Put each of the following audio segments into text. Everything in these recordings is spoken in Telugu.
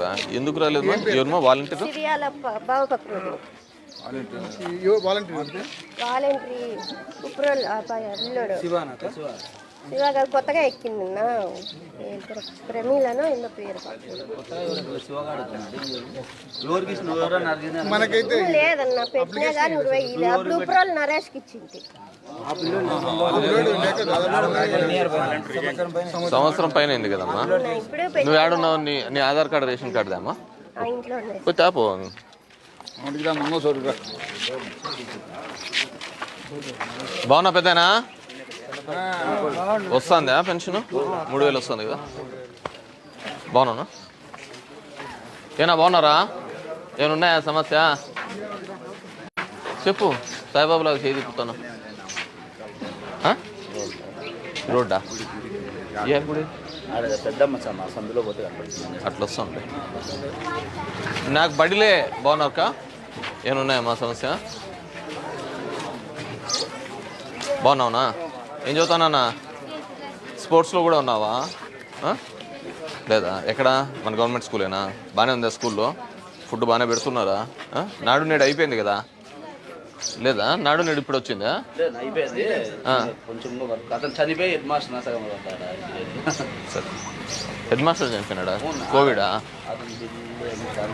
రాలేవా ఎందుకు రాలేదు? ఎవరమ్మా వాలంటీర్? సిరియాల వాలంటీర్. అంటే వాలంటరీ ఉప్రోల్ శివ గారు కొత్తగా ఎక్కింది? ప్రమీలనో ఎన్నో పేరు మనకైతే లేదన్న పెట్టినా కానీ నరేష్కి ఇచ్చింది. సంవత్సరం పైన అయింది కదమ్మా? నువ్వు ఏడున్నావు నీ నీ ఆధార్ కార్డు రేషన్ కార్డు దామా తాపో. బాగున్నా పెద్దనా? వస్తుందా పెన్షన్? మూడు వేలు వస్తుంది కదా. బాగున్నా ఏనా బాగున్నారా? ఏమన్నాయా సమస్య? చెప్పు సాయిబాబులాగా చేయి తిప్పుతాను. రోడ్డా? ఏ గుడి? సందులో అట్లా వస్తుంది. నాకు బడిలే బాగున్నారక ఏమున్నాయా మా సమస్య? బాగున్నావునా? ఏం చదువుతానన్నా స్పోర్ట్స్లో కూడా ఉన్నావా? లేదా? ఎక్కడ? మన గవర్నమెంట్ స్కూలేనా? బాగానే ఉందా స్కూల్లో? ఫుడ్ బాగానే పెడుతున్నారా? నాడు నేడు అయిపోయింది కదా? లేదా? నాడు నేడు ఇప్పుడు వచ్చిందా? హెడ్ మాస్టర్ చనిపోయినాడా? కోవిడా?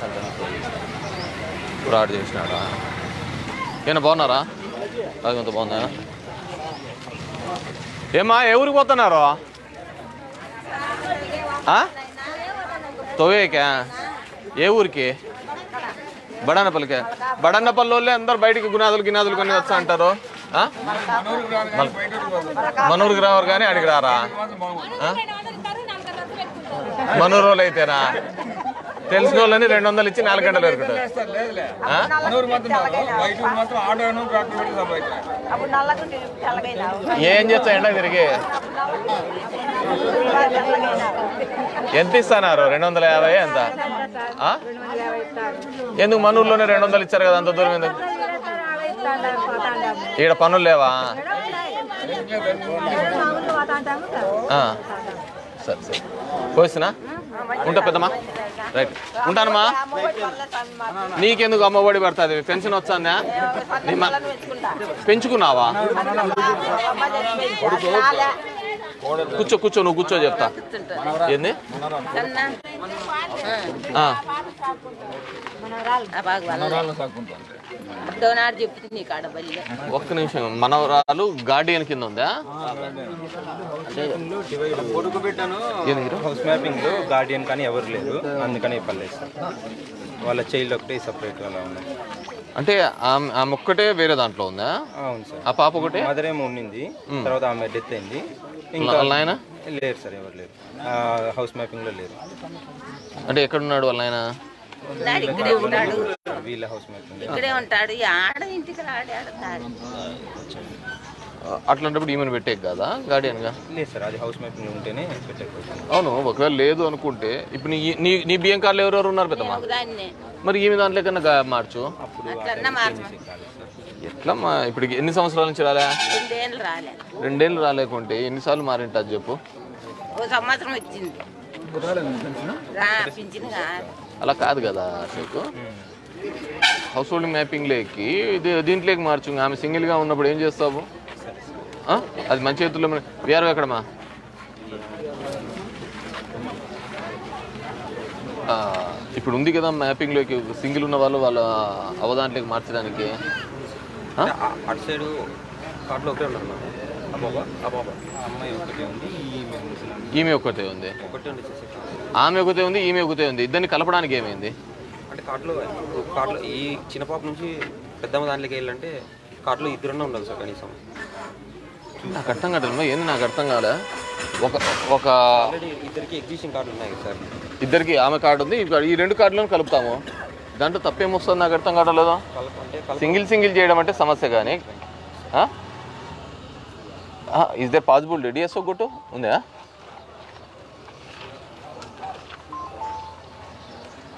తగ్గనప్పుడు ఫ్రాడ్ చేసినాడా? ఏనా బాగున్నారా? రాజమంత బాగుందా? ఏమా ఏ ఊరికి పోతున్నారు? ఆ? ఏ ఊరికి? బడానపల్లికే. బడానపల్లి వాళ్ళే అందరు బయటికి గునాదులు గినాదులు కొన్ని వస్తా అంటారు. మనూరు మనూరుకి రావారు కానీ అడిగి రారా? మనూరు వాళ్ళు అయితేనా? తెలిసిన వాళ్ళని రెండు వందలు ఇచ్చి నాలుగు గంటలు పెరుగుతారు ఏం చేస్తా ఎండ తిరిగి. ఎంత ఇస్తానారు? రెండు వందల యాభై ఎంత? ఎందుకు ఎందుకు? మనూరులోనే రెండు వందలు ఇచ్చారు కదా అంత దూరం ఎందుకు? ఈడ పనులు లేవా? సరే సరే. పోసినా ఉంటా పెద్దమ్మా. రైట్. ఉంటానమ్మా. నీకెందుకు అమ్మఒడి పడుతుంది? పెన్షన్ వచ్చాందా పెంచుకున్నావా? కూర్చో కూర్చో నువ్వు కూర్చో చెప్తా. ఏంది? ఒక్క నిమిషం మనవరాలు గార్డియన్ కింద ఉందా? కొడుకు బిడ్డను? హౌస్ మ్యాపింగ్లో గార్డియన్ కానీ ఎవరు లేరు అందుకని పర్లేదు సార్ వాళ్ళ చైల్డ్ ఒకటే సపరేట్ అలా ఉన్నాయి. అంటే ఆమె ఒక్కటే వేరే దాంట్లో ఉందా? అవును సార్. ఆ పాప ఒకటే? మదర్ ఏమో ఉండింది తర్వాత ఆమె డెత్ అయింది. ఇంకా ఆయన లేరు సార్ ఎవరు లేరు. హౌస్ మ్యాపింగ్లో లేరు. అంటే ఎక్కడున్నాడు వాళ్ళ ఆయన ఉన్నాడు ఇక్కడే ఉంటాడు వీళ్ళ హౌస్ మ్యాపింగ్. ఇక్కడే ఉంటాడు. ఈ ఆడ ఇంటికి రాడు ఆడతాడు అట్లాంటప్పుడు ఈమెను పెట్టే కదా? గార్డియన్గా లేదు సార్ అది హౌస్ మ్యాపింగ్ ఉంటేనే పెట్టకపోతుంది అవును ఒకవేళ లేదు అనుకుంటే ఇప్పుడు నీ నీ నీ బియ్యం కార్డులు ఎవరెవరు ఉన్నారు పెద్దమ్మా? ఒకదాన్నే మరి ఈమె దాంట్లో కన్నా మార్చు. అప్పుడు మార్చు. ఎట్లా మా ఇప్పుడు ఎన్ని సంవత్సరాల నుంచి రాలే? రెండేళ్ళు రాలే. రెండేళ్ళు రాలేకుంటే ఎన్నిసార్లు మారింటుంది చెప్పు? ఓ సంవత్సరం వచ్చింది. రా పింఛన్ కాదు అలా కాదు కదా నీకు హౌస్ హోల్డింగ్ మ్యాపింగ్లోకి ఇది దీంట్లోకి మార్చు. ఆమె సింగిల్గా ఉన్నప్పుడు ఏం చేస్తావు? ఆ? అది మంచి చేతుల్లో వేరు ఎక్కడమా ఆ, ఇప్పుడు ఉంది కదా మ్యాపింగ్లోకి సింగిల్ ఉన్న వాళ్ళు వాళ్ళ అవదాంట్లోకి మార్చడానికి? అటు సైడ్ కార్డులో ఒకటే ఉన్నారు ఈమె ఒక్కతే ఉంది. ఒకటే ఉంది చేసే ఆమె ఒకతే ఉంది ఈమె ఒకతే ఉంది. ఇద్దరిని కలపడానికి ఏమైంది? అంటే కార్డులో కార్డులో ఈ చిన్న పాప నుంచి పెద్దమ్మ దాంట్లోకి వెళ్ళాలంటే కార్డులో ఇద్దరున్నా ఉండాలి సార్ కనీసం. నాకు అర్థం కావట్లేదు ఏంది నాకు అర్థం కాలే? ఒక ఒక ఇద్దరికి ఎగ్జిస్టింగ్ కార్డులు ఉన్నాయి కదా సార్. ఇద్దరికి ఆమె కార్డు ఉంది ఈ రెండు కార్డులను కలుపుతాము. దాంట్లో తప్పేమొస్తుంది నాకు అర్థం కావట్లేదు? కలప అంటే కలప సింగిల్ సింగిల్ చేయడం అంటే సమస్య కానీ. ఇస్ దే పాసిబుల్ డిఎస్ఓ కొట్టు ఉందా?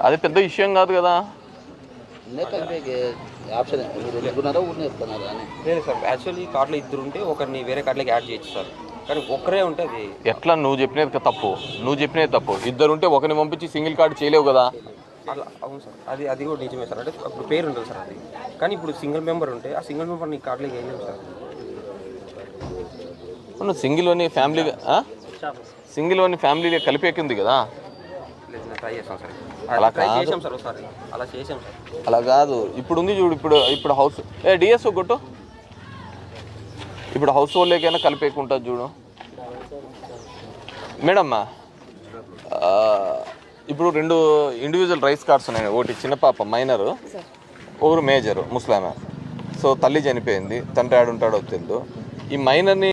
అది పెద్ద విషయం కాదు కదా. ఆప్షన్ లేదు సార్ యాక్చువల్లీ కార్డులో ఇద్దరు ఉంటే ఒకరిని వేరే కార్డులోకి యాడ్ చేయొచ్చు సార్. కానీ ఎట్లా? నువ్వు చెప్పినది తప్పు. నువ్వు చెప్పినది తప్పు. ఇద్దరు ఉంటే ఒకరిని పంపించి సింగిల్ కార్డు చేయలేవు కదా. అలా అవును సార్. అది అది కూడా నిజమే సార్. అంటే అప్పుడు పేరు ఉంటుంది సార్ అది. కానీ ఇప్పుడు సింగిల్ మెంబర్ ఉంటే ఆ సింగిల్ మెంబర్ నీ కార్డులోకి వేయలేము సార్. నువ్వు సింగిల్ అని ఫ్యామిలీ సింగిల్ అని ఫ్యామిలీ కలిపేకింది కదా ట్రై సార్. అలా ట్రై కాదు. చేసాం సార్ ఒకసారి. అలా చేసాం సార్. అలా కాదు. ఇప్పుడు ఉంది చూడు ఇప్పుడు ఇప్పుడు హౌస్ ఏ డిఎస్ఓ కొట్టు. ఇప్పుడు హౌస్ హోల్డ్లోకైనా కలిపేకుంటుంది చూడు. మేడమ్ ఆ, ఇప్పుడు రెండు ఇండివిజువల్ రైస్ కార్డ్స్ ఉన్నాయి. ఒకటి చిన్న పాప మైనర్ ఒకరు మేజర్ ముస్లామే. సో తల్లి చనిపోయింది. తండ్రి ఆడుంటాడో తెలియదు ఈ మైనర్ని